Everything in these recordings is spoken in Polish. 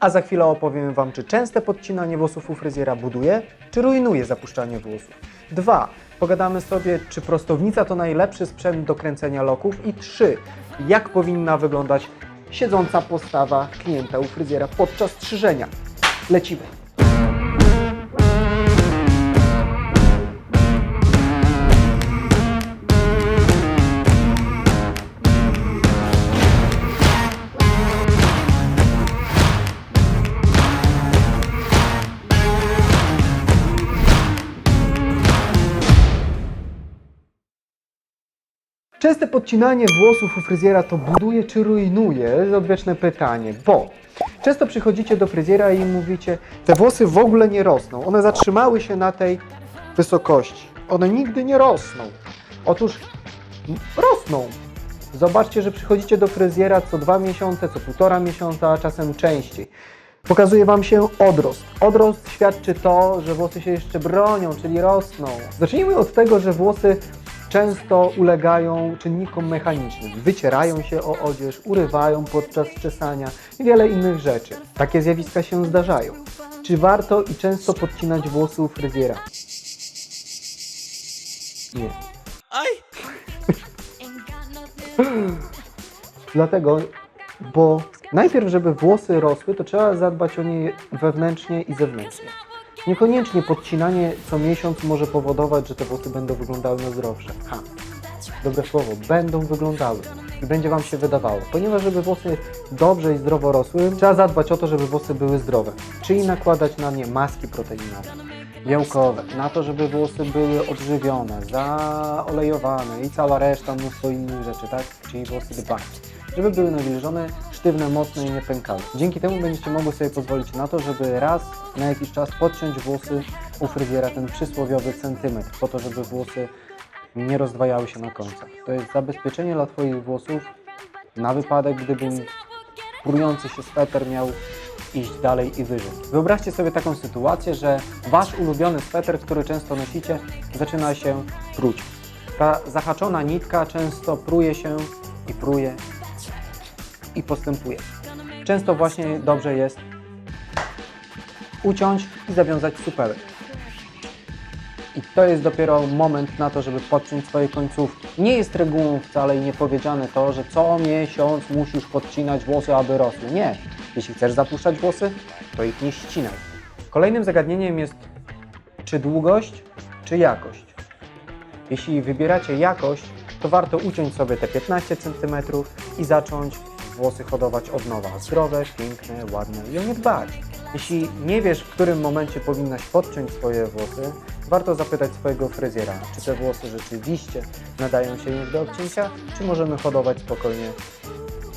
A za chwilę opowiem Wam, czy częste podcinanie włosów u fryzjera buduje, czy rujnuje zapuszczanie włosów. Dwa, pogadamy sobie, czy prostownica to najlepszy sprzęt do kręcenia loków. I trzy, jak powinna wyglądać siedząca postawa klienta u fryzjera podczas strzyżenia. Lecimy. Częste podcinanie włosów u fryzjera to buduje czy rujnuje? Jest odwieczne pytanie, bo często przychodzicie do fryzjera i mówicie, te włosy w ogóle nie rosną, one zatrzymały się na tej wysokości, one nigdy nie rosną. Otóż rosną. Zobaczcie, że przychodzicie do fryzjera co dwa miesiące, co półtora miesiąca, a czasem częściej. Pokazuje Wam się odrost. Odrost świadczy to, że włosy się jeszcze bronią, czyli rosną. Zacznijmy od tego, że włosy często ulegają czynnikom mechanicznym. Wycierają się o odzież, urywają podczas czesania i wiele innych rzeczy. Takie zjawiska się zdarzają. Czy warto i często podcinać włosy u fryzjera? Nie. Aj! Dlatego, bo najpierw, żeby włosy rosły, to trzeba zadbać o nie wewnętrznie i zewnętrznie. Niekoniecznie podcinanie co miesiąc może powodować, że te włosy będą wyglądały na zdrowsze. Ha, dobre słowo, będą wyglądały i będzie Wam się wydawało. Ponieważ, żeby włosy dobrze i zdrowo rosły, trzeba zadbać o to, żeby włosy były zdrowe. Czyli nakładać na nie maski proteinowe, białkowe, na to, żeby włosy były odżywione, zaolejowane i cała reszta, mnóstwo innych rzeczy, tak? Czyli włosy dbać. Żeby były nawilżone, sztywne, mocne i nie pękały. Dzięki temu będziecie mogły sobie pozwolić na to, żeby raz na jakiś czas podciąć włosy u fryzjera, ten przysłowiowy centymetr, po to, żeby włosy nie rozdwajały się na końcach. To jest zabezpieczenie dla Twoich włosów na wypadek, gdyby prujący się sweter miał iść dalej i wyżej. Wyobraźcie sobie taką sytuację, że Wasz ulubiony sweter, który często nosicie, zaczyna się pruć. Ta zahaczona nitka często pruje się i pruje i postępuje. Często właśnie dobrze jest uciąć i zawiązać supełek. I to jest dopiero moment na to, żeby podciąć swoje końcówki. Nie jest regułą wcale i nie powiedziane to, że co miesiąc musisz podcinać włosy, aby rosły. Nie. Jeśli chcesz zapuszczać włosy, to ich nie ścinaj. Kolejnym zagadnieniem jest czy długość, czy jakość. Jeśli wybieracie jakość, to warto uciąć sobie te 15 cm i zacząć włosy hodować od nowa. Zdrowe, piękne, ładne i o nie dbać. Jeśli nie wiesz, w którym momencie powinnaś podciąć swoje włosy, warto zapytać swojego fryzjera, czy te włosy rzeczywiście nadają się już do obcięcia, czy możemy hodować spokojnie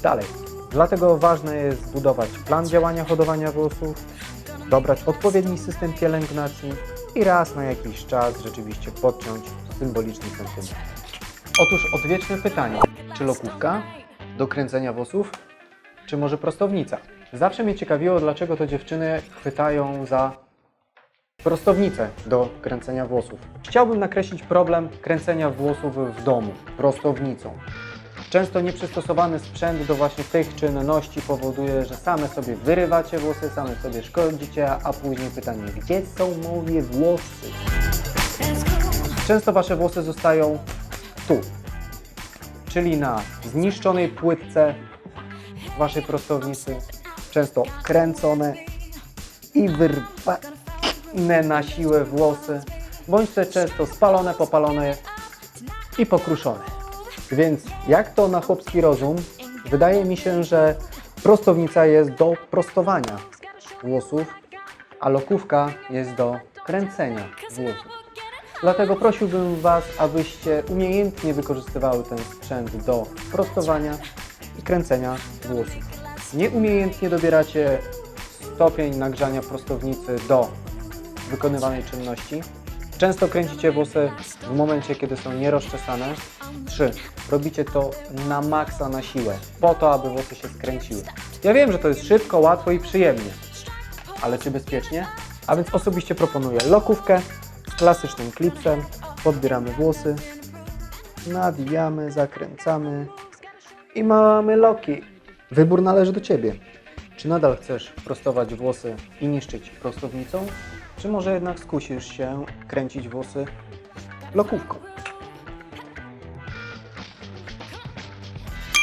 dalej. Dlatego ważne jest zbudować plan działania hodowania włosów, dobrać odpowiedni system pielęgnacji i raz na jakiś czas rzeczywiście podciąć symboliczny centymetr. Otóż odwieczne pytanie, czy lokówka do kręcenia włosów, czy może prostownica? Zawsze mnie ciekawiło, dlaczego to dziewczyny chwytają za prostownicę do kręcenia włosów. Chciałbym nakreślić problem kręcenia włosów w domu prostownicą. Często nieprzystosowany sprzęt do właśnie tych czynności powoduje, że same sobie wyrywacie włosy, same sobie szkodzicie, a później pytanie, gdzie są moje włosy? Często Wasze włosy zostają tu, czyli na zniszczonej płytce Waszej prostownicy, często kręcone i wyrwane na siłę włosy, bądź też często spalone, popalone i pokruszone. Więc jak to na chłopski rozum, wydaje mi się, że prostownica jest do prostowania włosów, a lokówka jest do kręcenia włosów. Dlatego prosiłbym Was, abyście umiejętnie wykorzystywały ten sprzęt do prostowania i kręcenia włosów. Nieumiejętnie dobieracie stopień nagrzania prostownicy do wykonywanej czynności. Często kręcicie włosy w momencie, kiedy są nierozczesane. 3. Robicie to na maksa na siłę, po to, aby włosy się skręciły. Ja wiem, że to jest szybko, łatwo i przyjemnie, ale czy bezpiecznie? A więc osobiście proponuję lokówkę klasycznym klipsem. Podbieramy włosy, nawijamy, zakręcamy i mamy loki. Wybór należy do Ciebie. Czy nadal chcesz prostować włosy i niszczyć prostownicą? Czy może jednak skusisz się kręcić włosy lokówką?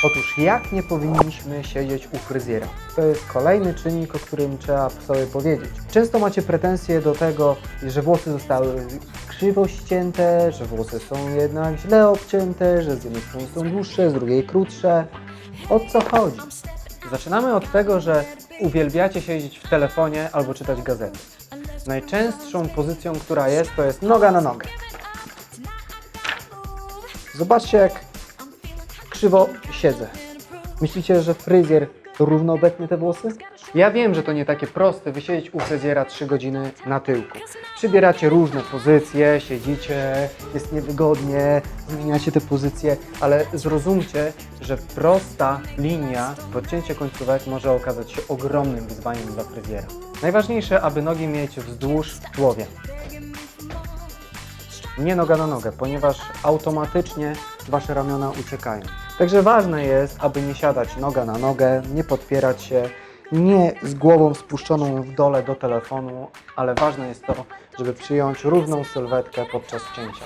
Otóż jak nie powinniśmy siedzieć u fryzjera? To jest kolejny czynnik, o którym trzeba sobie powiedzieć. Często macie pretensje do tego, że włosy zostały krzywo ścięte, że włosy są jednak źle obcięte, że z jednej strony są dłuższe, z drugiej krótsze. O co chodzi? Zaczynamy od tego, że uwielbiacie siedzieć w telefonie albo czytać gazety. Najczęstszą pozycją, która jest, to jest noga na nogę. Zobaczcie, jak krzywo siedzę. Myślicie, że fryzjer równo obetnie te włosy? Ja wiem, że to nie takie proste wysiedzieć u fryzjera 3 godziny na tyłku. Przybieracie różne pozycje, siedzicie, jest niewygodnie, zmieniacie te pozycje, ale zrozumcie, że prosta linia podcięcie końcówek może okazać się ogromnym wyzwaniem dla fryzjera. Najważniejsze, aby nogi mieć wzdłuż w tułowie nie noga na nogę, ponieważ automatycznie Wasze ramiona uciekają. Także ważne jest, aby nie siadać noga na nogę, nie podpierać się, nie z głową spuszczoną w dole do telefonu, ale ważne jest to, żeby przyjąć równą sylwetkę podczas cięcia.